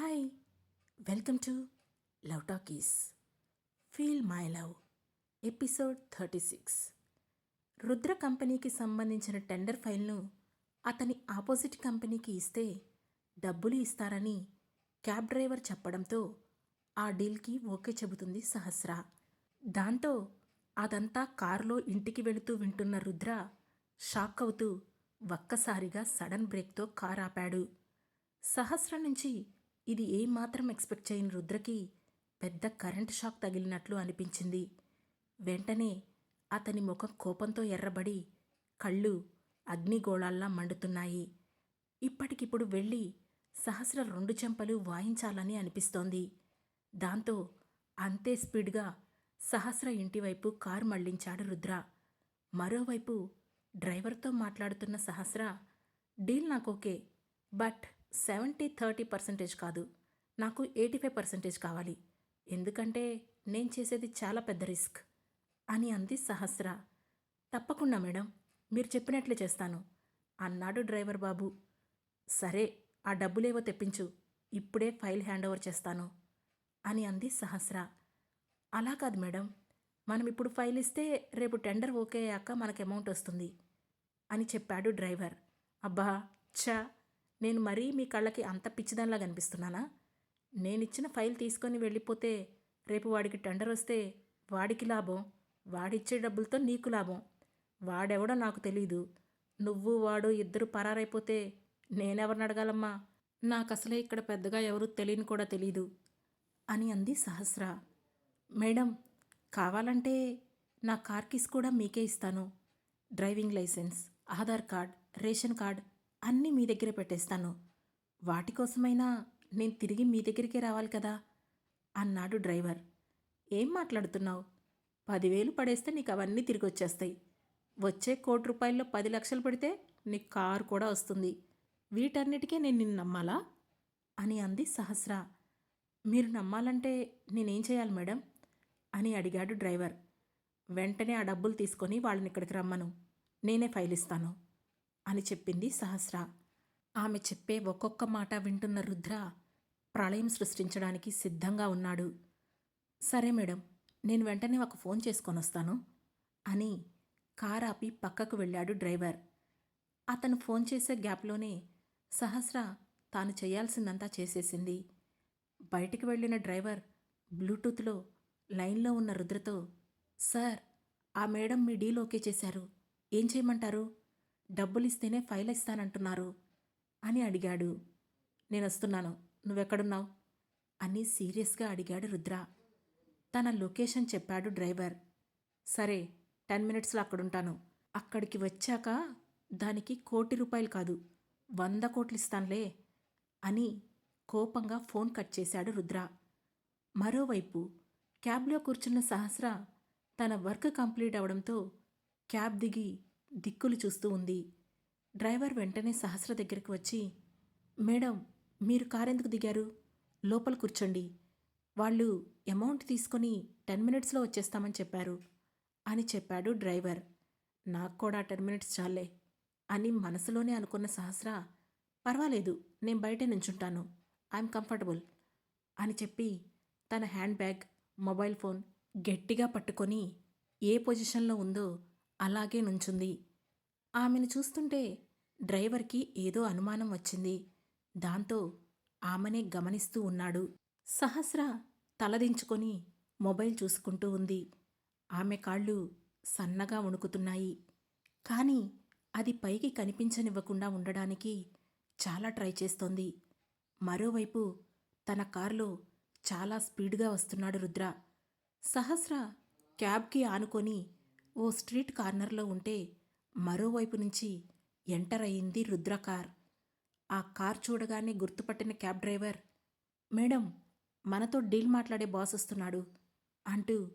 Hi welcome to love talkies. Feel my love episode thirty six. Rudra కంపెనీకి సంబంధించిన tender ఫైల్ను అతని opposite కంపెనీకి ఇస్తే డబ్బులు ఇస్తారని క్యాబ్ డ్రైవర్ చెప్పడంతో ఆ డీల్కి ఓకే చెబుతుంది సహస్ర. దాంతో అదంతా కారులో ఇంటికి వెళుతూ వింటున్న రుద్ర షాక్ అవుతూ ఒక్కసారిగా సడన్ బ్రేక్తో కార్ ఆపాడు. సహస్ర నుంచి ఇది ఏమాత్రం ఎక్స్పెక్ట్ చేయని రుద్రకి పెద్ద కరెంట్ షాక్ తగిలినట్లు అనిపించింది. వెంటనే అతని ముఖం కోపంతో ఎర్రబడి కళ్ళు అగ్నిగోళాల్లా మండుతున్నాయి. ఇప్పటికిప్పుడు వెళ్ళి సహస్ర రెండు చెంపలు వాయించాలని అనిపిస్తోంది. దాంతో అంతే స్పీడ్గా సహస్ర ఇంటివైపు కారు మళ్ళించాడు రుద్ర. మరోవైపు డ్రైవర్తో మాట్లాడుతున్న సహస్ర డీల్ నాకు okay but seventy thirty percentage కాదు. నాకు ఎయిటీ ఫైవ్ పర్సెంటేజ్ కావాలి. ఎందుకంటే నేను చేసేది చాలా పెద్ద రిస్క్ అని అంది సహస్ర. తప్పకుండా మేడం మీరు చెప్పినట్లే చేస్తాను అన్నాడు డ్రైవర్ బాబు. సరే ఆ డబ్బులేవో తెప్పించు ఇప్పుడే ఫైల్ హ్యాండ్ ఓవర్ చేస్తాను అని అంది సహస్ర. అలా కాదు మేడం మనం ఇప్పుడు ఫైల్ ఇస్తే రేపు టెండర్ ఓకే అయ్యాక మనకు అమౌంట్ వస్తుంది అని చెప్పాడు డ్రైవర్. అబ్బా చా నేను మరీ మీ కళ్ళకి అంత పిచ్చిదానిలా కనిపిస్తున్నానా? నేనిచ్చిన ఫైల్ తీసుకొని వెళ్ళిపోతే రేపు వాడికి టెండర్ వస్తే వాడికి లాభం వాడిచ్చే డబ్బులతో నీకు లాభం. వాడెవడో నాకు తెలీదు. నువ్వు వాడు ఇద్దరు పరారైపోతే నేనెవరిని అడగాలమ్మా? నాకు అసలే ఇక్కడ పెద్దగా ఎవరు తెలియని కూడా తెలీదు అని అంది సహస్ర. మేడం కావాలంటే నా కార్ కీస్ కూడా మీకే ఇస్తాను. Driving licence Aadhaar card ration card అన్నీ మీ దగ్గర పెట్టేస్తాను. వాటి కోసమైనా నేను తిరిగి మీ దగ్గరికే రావాలి కదా? అన్నాడు డ్రైవర్. ఏం మాట్లాడుతున్నావు? పదివేలు పడేస్తే నీకు అవన్నీ తిరిగి వచ్చేస్తాయి వచ్చే కోటి రూపాయల్లో పది లక్షలు పెడితే నీకు కారు కూడా వస్తుంది. వీటన్నిటికీ నేను నిన్ను నమ్మాలా? అని అంది సహస్ర. మీరు నమ్మాలంటే నేనేం చేయాలి మేడం? అని అడిగాడు డ్రైవర్. వెంటనే ఆ డబ్బులు తీసుకొని వాళ్ళని ఇక్కడికి రమ్మను. నేనే ఫైల్ ఇస్తాను అని చెప్పింది సహస్ర. ఆమె చెప్పే ఒక్కొక్క మాట వింటున్న రుద్ర ప్రళయం సృష్టించడానికి సిద్ధంగా ఉన్నాడు. సరే మేడం నేను వెంటనే ఒక ఫోన్ చేసుకొని వస్తాను అని కార్ ఆపి పక్కకు వెళ్ళాడు డ్రైవర్. అతను ఫోన్ చేసే గ్యాప్లోనే సహస్ర తాను చేయాల్సిందంతా చేసేసింది. బయటికి వెళ్ళిన డ్రైవర్ బ్లూటూత్లో లైన్లో ఉన్న రుద్రతో సార్ ఆ మేడం మీ డీల్ ఓకే చేశారు. ఏం చేయమంటారు? డబ్బులిస్తేనే ఫైల్ ఇస్తానంటున్నారు అని అడిగాడు. నేను వస్తున్నాను. నువ్వెక్కడున్నావు? అని సీరియస్గా అడిగాడు రుద్ర. తన లొకేషన్ చెప్పాడు డ్రైవర్. సరే టెన్ మినిట్స్లో అక్కడుంటాను. అక్కడికి వచ్చాక దానికి కోటి రూపాయలు కాదు వంద కోట్లు ఇస్తానులే అని కోపంగా ఫోన్ కట్ చేశాడు రుద్ర. మరోవైపు క్యాబ్లో కూర్చున్న సహస్ర తన వర్క్ కంప్లీట్ అవడంతో క్యాబ్ దిగి దిక్కులు చూస్తూ ఉంది. డ్రైవర్ వెంటనే సహస్ర దగ్గరికి వచ్చి మేడం మీరు కారెందుకు దిగారు? లోపల కూర్చోండి. వాళ్ళు అమౌంట్ తీసుకొని టెన్ మినిట్స్లో వచ్చేస్తామని చెప్పారు అని చెప్పాడు డ్రైవర్. నాకు కూడా టెన్ మినిట్స్ చాలే అని మనసులోనే అనుకున్న సహస్ర పర్వాలేదు నేను బయటే నుంచుంటాను. ఐఎమ్ కంఫర్టబుల్ అని చెప్పి తన హ్యాండ్ బ్యాగ్ మొబైల్ ఫోన్ గట్టిగా పట్టుకొని ఏ పొజిషన్లో ఉందో అలాగే నుంచుంది. ఆమెను చూస్తుంటే డ్రైవర్కి ఏదో అనుమానం వచ్చింది. దాంతో ఆమెనే గమనిస్తూ ఉన్నాడు. సహస్ర తలదించుకొని మొబైల్ చూసుకుంటూ ఉంది. ఆమె కాళ్ళు సన్నగా వణుకుతున్నాయి. కానీ అది పైకి కనిపించనివ్వకుండా ఉండడానికి చాలా ట్రై చేస్తోంది. మరోవైపు తన కారులో చాలా స్పీడ్గా వస్తున్నాడు రుద్ర. సహస్ర క్యాబ్కి ఆనుకొని ఓ స్ట్రీట్ కార్నర్లో ఉంటే మరోవైపు నుంచి ఎంటర్ అయింది రుద్ర కార్. ఆ కార్ చూడగానే గుర్తుపట్టిన క్యాబ్ డ్రైవర్ మేడం మనతో డీల్ మాట్లాడే బాస్ వస్తున్నాడు అంటూ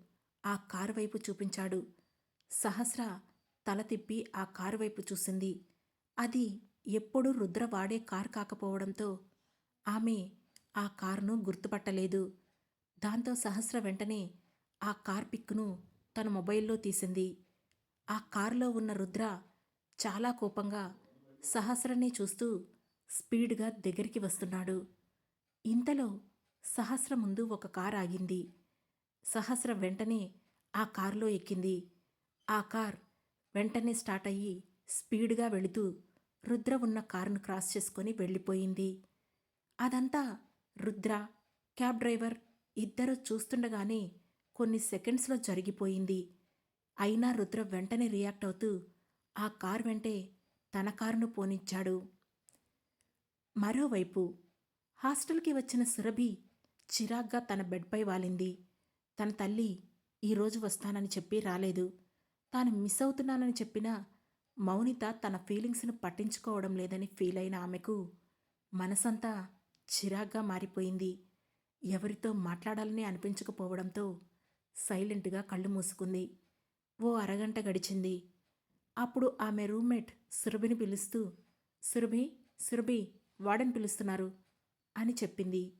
ఆ కారు వైపు చూపించాడు. సహస్ర తల తిప్పి ఆ కారు వైపు చూసింది. అది ఎప్పుడూ రుద్ర వాడే కార్ కాకపోవడంతో ఆమె ఆ కారును గుర్తుపట్టలేదు. దాంతో సహస్ర వెంటనే ఆ కార్ పిక్ను తన మొబైల్లో తీసింది. ఆ కారులో ఉన్న రుద్ర చాలా కోపంగా సహస్రని చూస్తూ స్పీడ్గా దగ్గరికి వస్తున్నాడు. ఇంతలో సహస్ర ముందు ఒక కార్ ఆగింది. సహస్ర వెంటనే ఆ కారులో ఎక్కింది. ఆ కార్ వెంటనే స్టార్ట్ అయ్యి స్పీడ్గా వెళుతూ రుద్ర ఉన్న కారును క్రాస్ చేసుకొని వెళ్ళిపోయింది. అదంతా రుద్ర క్యాబ్ డ్రైవర్ ఇద్దరు చూస్తుండగానే కొన్ని సెకండ్స్లో జరిగిపోయింది. అయినా రుద్ర వెంటనే రియాక్ట్ అవుతూ ఆ కార్ వెంటే తన కారును పోనిచ్చాడు. మరోవైపు హాస్టల్కి వచ్చిన సురభి చిరాగ్గా తన బెడ్పై వాలింది. తన తల్లి ఈరోజు వస్తానని చెప్పి రాలేదు. తాను మిస్ అవుతున్నానని చెప్పినా మౌనిత తన ఫీలింగ్స్ను పట్టించుకోవడం లేదని ఫీల్ అయిన ఆమెకు మనసంతా చిరాగ్గా మారిపోయింది. ఎవరితో మాట్లాడాలని అనిపించకపోవడంతో సైలెంట్గా కళ్ళు మూసుకుంది. ఓ అరగంట గడిచింది. అప్పుడు ఆమె రూమ్మేట్ సురభిని పిలుస్తూ సురభి సురభి వాడని పిలుస్తున్నారు అని చెప్పింది.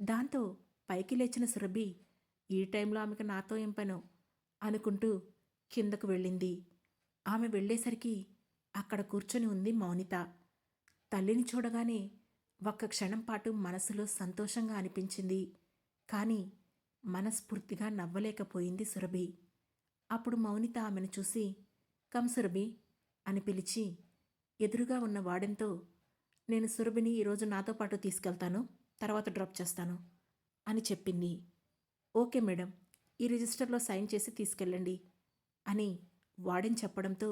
దాంతో పైకి లేచిన సురభి ఈ టైంలో ఆమెకు నాతో ఏం అనుకుంటూ కిందకు వెళ్ళింది. ఆమె వెళ్ళేసరికి అక్కడ కూర్చొని ఉంది మౌనిత. తల్లిని చూడగానే ఒక్క క్షణం పాటు మనసులో సంతోషంగా అనిపించింది. కానీ మనస్ఫూర్తిగా నవ్వలేకపోయింది సురభి. అప్పుడు మౌనిత ఆమెను చూసి కమ్ సురభి అని పిలిచి ఎదురుగా ఉన్న వాడెంతో నేను సురభిని ఈరోజు నాతో పాటు తీసుకెళ్తాను తర్వాత డ్రాప్ చేస్తాను అని చెప్పింది. ఓకే మేడం ఈ రిజిస్టర్లో సైన్ చేసి తీసుకెళ్ళండి అని వాడెన్ చెప్పడంతో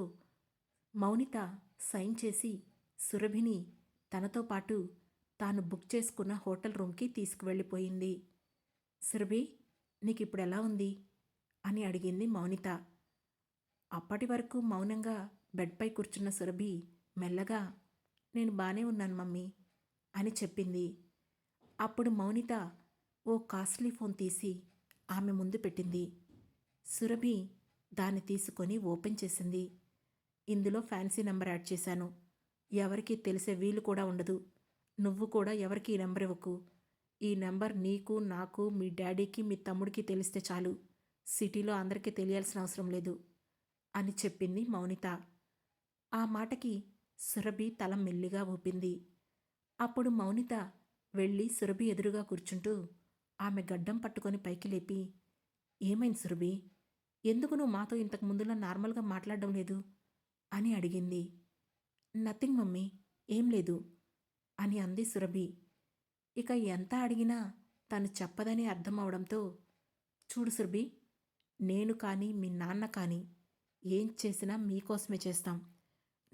మౌనిత సైన్ చేసి సురభిని తనతో పాటు తాను బుక్ చేసుకున్న హోటల్ రూమ్కి తీసుకువెళ్ళిపోయింది. సురభి నీకు ఇప్పుడు ఎలా ఉంది? అని అడిగింది మౌనిత. అప్పటి వరకు మౌనంగా బెడ్పై కూర్చున్న సురభి మెల్లగా నేను బాగానే ఉన్నాను మమ్మీ అని చెప్పింది. అప్పుడు మౌనిత ఓ కాస్ట్లీ ఫోన్ తీసి ఆమె ముందు పెట్టింది. సురభి దాన్ని తీసుకొని ఓపెన్ చేసింది. ఇందులో ఫ్యాన్సీ నెంబర్ యాడ్ చేశాను. ఎవరికి తెలిసే వీలు కూడా ఉండదు. నువ్వు కూడా ఎవరికి ఈ నెంబర్ ఇవ్వకు. ఈ నెంబర్ నీకు నాకు మీ డాడీకి మీ తమ్ముడికి తెలిస్తే చాలు. సిటీలో అందరికీ తెలియాల్సిన అవసరం లేదు అని చెప్పింది మౌనిత. ఆ మాటకి సురభి తల మెల్లిగా ఊపింది. అప్పుడు మౌనిత వెళ్ళి సురభి ఎదురుగా కూర్చుంటూ ఆమె గడ్డం పట్టుకొని పైకి లేపి ఏమైంది సురభి? ఎందుకు నువ్వు మాతో ఇంతకు ముందులా నార్మల్గా మాట్లాడడం లేదు? అని అడిగింది. నథింగ్ మమ్మీ ఏం లేదు అని అంది సురభి. ఇక ఎంత అడిగినా తను చెప్పదని అర్థం అవడంతో చూడు సురభి నేను కానీ మీ నాన్న కానీ ఏం చేసినా మీకోసమే చేస్తాం.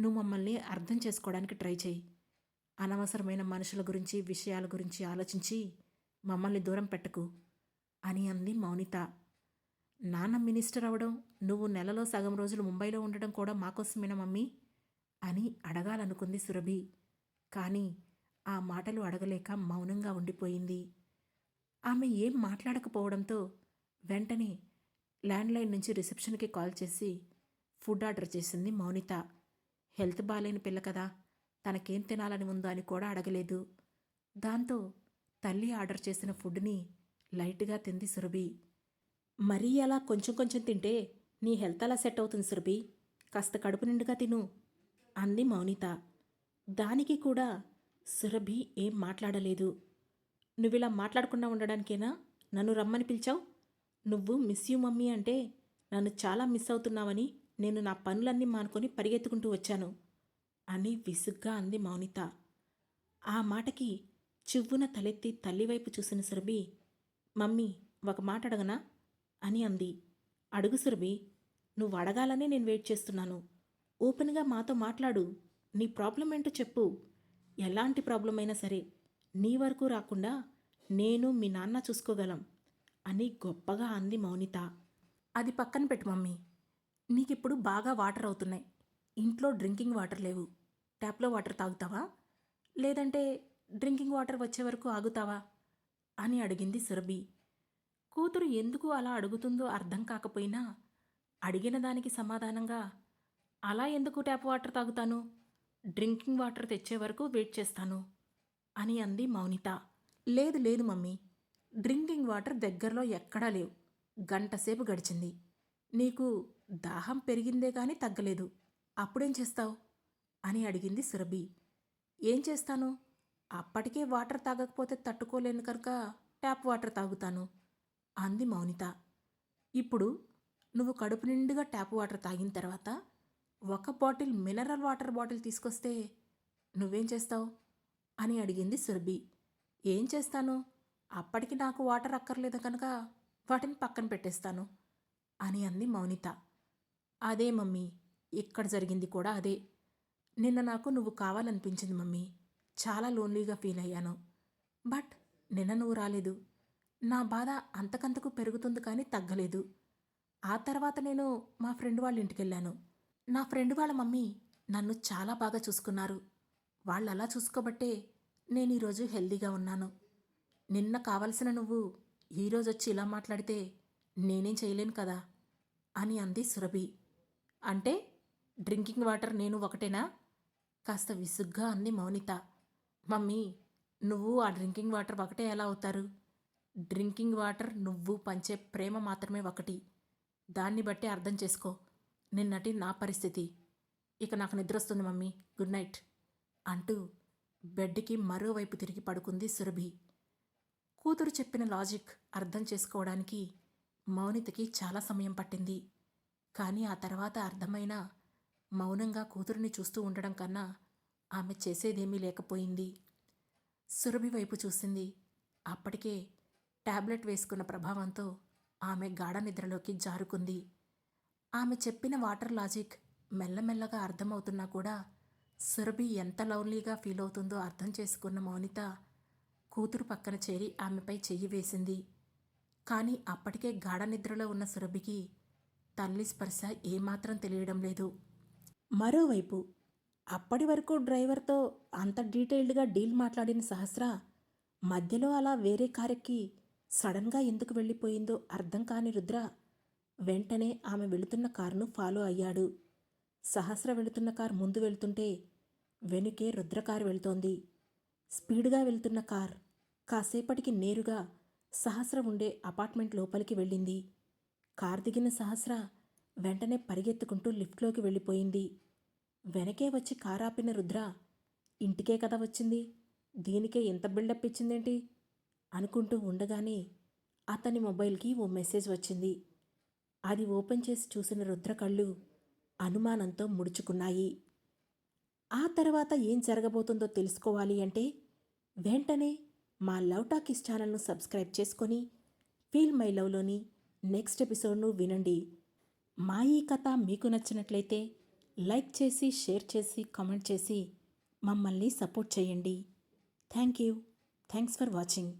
నువ్వు మమ్మల్ని అర్థం చేసుకోవడానికి ట్రై చేయి. అనవసరమైన మనుషుల గురించి విషయాల గురించి ఆలోచించి మమ్మల్ని దూరం పెట్టకు అని అంది మౌనిత. నాన్న మినిస్టర్ అవడం నువ్వు నెలలో సగం రోజులు ముంబైలో ఉండడం కూడా మాకోసమేనా మమ్మీ? అని అడగాలనుకుంది సురభి. కానీ ఆ మాటలు అడగలేక మౌనంగా ఉండిపోయింది. ఆమె ఏం మాట్లాడకపోవడంతో వెంటనే ల్యాండ్లైన్ నుంచి రిసెప్షన్కి కాల్ చేసి ఫుడ్ ఆర్డర్ చేసింది మౌనిత. హెల్త్ బాగాలేని పిల్ల కదా తనకేం తినాలని ఉందో అని కూడా అడగలేదు. దాంతో తల్లి ఆర్డర్ చేసిన ఫుడ్ని లైట్గా తింది సురభి. మరీ అలా కొంచెం కొంచెం తింటే నీ హెల్త్ అలా సెట్ అవుతుంది సురభి. కాస్త కడుపు నిండుగా తిను అంది మౌనిత. దానికి కూడా సురభి ఏం మాట్లాడలేదు. నువ్విలా మాట్లాడకుండా ఉండడానికేనా? నన్ను రమ్మని పిలిచావు? నువ్వు మిస్ యూ మమ్మీ అంటే నన్ను చాలా మిస్ అవుతున్నావని నేను నా పనులన్నీ మానుకొని పరిగెత్తుకుంటూ వచ్చాను అని విసుగ్గా అంది మౌనిత. ఆ మాటకి చివ్వున తలెత్తి తల్లివైపు చూసిన సురభి మమ్మీ ఒక మాట అడగనా? అని అంది. అడుగు సురభి నువ్వు అడగాలనే నేను వెయిట్ చేస్తున్నాను. ఓపెన్గా మాతో మాట్లాడు. నీ ప్రాబ్లం ఏంటో చెప్పు. ఎలాంటి ప్రాబ్లం అయినా సరే నీ వరకు రాకుండా నేను మీ నాన్న చూసుకోగలం అని గొప్పగా అంది మౌనిత. అది పక్కన పెట్టు మమ్మీ. నీకిప్పుడు బాగా వాటర్ అవుతున్నాయి. ఇంట్లో డ్రింకింగ్ వాటర్ లేవు. ట్యాప్లో వాటర్ తాగుతావా? లేదంటే డ్రింకింగ్ వాటర్ వచ్చే వరకు ఆగుతావా? అని అడిగింది సురభి. కూతురు ఎందుకు అలా అడుగుతుందో అర్థం కాకపోయినా అడిగిన దానికి సమాధానంగా అలా ఎందుకు ట్యాప్ వాటర్ తాగుతాను? డ్రింకింగ్ వాటర్ తెచ్చే వరకు వెయిట్ చేస్తాను అని అంది మౌనిత. లేదు లేదు మమ్మీ. డ్రింకింగ్ వాటర్ దగ్గరలో ఎక్కడా లేవు. గంటసేపు గడిచింది. నీకు దాహం పెరిగిందే కానీ తగ్గలేదు. అప్పుడేం చేస్తావు? అని అడిగింది సురభి. ఏం చేస్తాను? అప్పటికే వాటర్ తాగకపోతే తట్టుకోలేను కనుక ట్యాప్ వాటర్ తాగుతాను అంది మౌనిత. ఇప్పుడు నువ్వు కడుపు నిండుగా ట్యాప్ వాటర్ తాగిన తర్వాత ఒక బాటిల్ మినరల్ వాటర్ బాటిల్ తీసుకొస్తే నువ్వేం చేస్తావు? అని అడిగింది సురభి. ఏం చేస్తాను? అప్పటికి నాకు వాటర్ అక్కర్లేదు కనుక వాటిని పక్కన పెట్టేస్తాను అని అంది మౌనిత. అదే మమ్మీ ఇక్కడ జరిగింది కూడా అదే. నిన్న నాకు నువ్వు కావాలనిపించింది మమ్మీ. చాలా లోన్లీగా ఫీల్ అయ్యాను. బట్ నిన్న నువ్వు రాలేదు. నా బాధ అంతకంతకు పెరుగుతుంది కానీ తగ్గలేదు. ఆ తర్వాత నేను మా ఫ్రెండ్ వాళ్ళ ఇంటికి వెళ్ళాను. నా ఫ్రెండ్ వాళ్ళ మమ్మీ నన్ను చాలా బాగా చూసుకున్నారు. వాళ్ళు అలా చూసుకోబట్టే నేను ఈరోజు హెల్దీగా ఉన్నాను. నిన్న కావలసిన నువ్వు ఈరోజు వచ్చి ఇలా మాట్లాడితే నేనేం చేయలేను కదా? అని అంది సురభి. అంటే డ్రింకింగ్ వాటర్ నేను ఒకటేనా? కాస్త విసుగ్గా అంది మౌనిత. మమ్మీ నువ్వు ఆ డ్రింకింగ్ వాటర్ ఒకటే ఎలా అవుతారు? డ్రింకింగ్ వాటర్ నువ్వు పంచే ప్రేమ మాత్రమే ఒకటి. దాన్ని బట్టి అర్థం చేసుకో. నిన్నటి నా పరిస్థితి. ఇక నాకు నిద్ర వస్తుంది మమ్మీ. Good night. అంటూ బెడ్కి మరోవైపు తిరిగి పడుకుంది సురభి. కూతురు చెప్పిన లాజిక్ అర్థం చేసుకోవడానికి మౌనితకి చాలా సమయం పట్టింది. కానీ ఆ తర్వాత అర్థమైనా మౌనంగా కూతురిని చూస్తూ ఉండడం కన్నా ఆమె చేసేదేమీ లేకపోయింది. సురభి వైపు చూసింది. అప్పటికే టాబ్లెట్ వేసుకున్న ప్రభావంతో ఆమె గాఢ నిద్రలోకి జారుకుంది. ఆమె చెప్పిన వాటర్ లాజిక్ మెల్లమెల్లగా అర్థమవుతున్నా కూడా సురభి ఎంత లవ్లీగా ఫీల్ అవుతుందో అర్థం చేసుకున్న మౌనిత కూతురు పక్కన చేరి ఆమెపై చెయ్యి వేసింది. కానీ అప్పటికే గాఢ నిద్రలో ఉన్న సురభికి తల్లి స్పర్శ ఏమాత్రం తెలియడం లేదు. మరోవైపు అప్పటి వరకు డ్రైవర్తో అంత డీటెయిల్డ్గా డీల్ మాట్లాడిన సహస్ర మధ్యలో అలా వేరే కారెక్కి సడన్గా ఎందుకు వెళ్ళిపోయిందో అర్థం కాని రుద్ర వెంటనే ఆమె వెళుతున్న కారును ఫాలో అయ్యాడు. సహస్ర వెళుతున్న కారు ముందు వెళ్తుంటే వెనుకే రుద్ర కారు వెళ్తోంది. స్పీడ్గా వెళ్తున్న కార్ కాసేపటికి నేరుగా సహస్ర ఉండే అపార్ట్మెంట్ లోపలికి వెళ్ళింది. కార్ దిగిన సహస్ర వెంటనే పరిగెత్తుకుంటూ లిఫ్ట్లోకి వెళ్ళిపోయింది. వెనకే వచ్చి కారాపిన రుద్ర ఇంటికే కదా వచ్చింది? దీనికే ఎంత బిల్డప్ ఇచ్చిందేంటి? అనుకుంటూ ఉండగానే అతని మొబైల్కి ఓ మెసేజ్ వచ్చింది. అది ఓపెన్ చేసి చూసిన రుద్ర కళ్ళు అనుమానంతో ముడుచుకున్నాయి. ఆ తర్వాత ఏం జరగబోతుందో తెలుసుకోవాలి అంటే వెంటనే మా లవ్ టాకీస్ ఛానల్ను సబ్స్క్రైబ్ చేసుకొని ఫీల్ మై లవ్లోని నెక్స్ట్ ఎపిసోడ్ను వినండి. మా ఈ కథ మీకు నచ్చినట్లయితే లైక్ చేసి షేర్ చేసి కామెంట్ చేసి మమ్మల్ని సపోర్ట్ చేయండి. Thank you. Thanks for watching.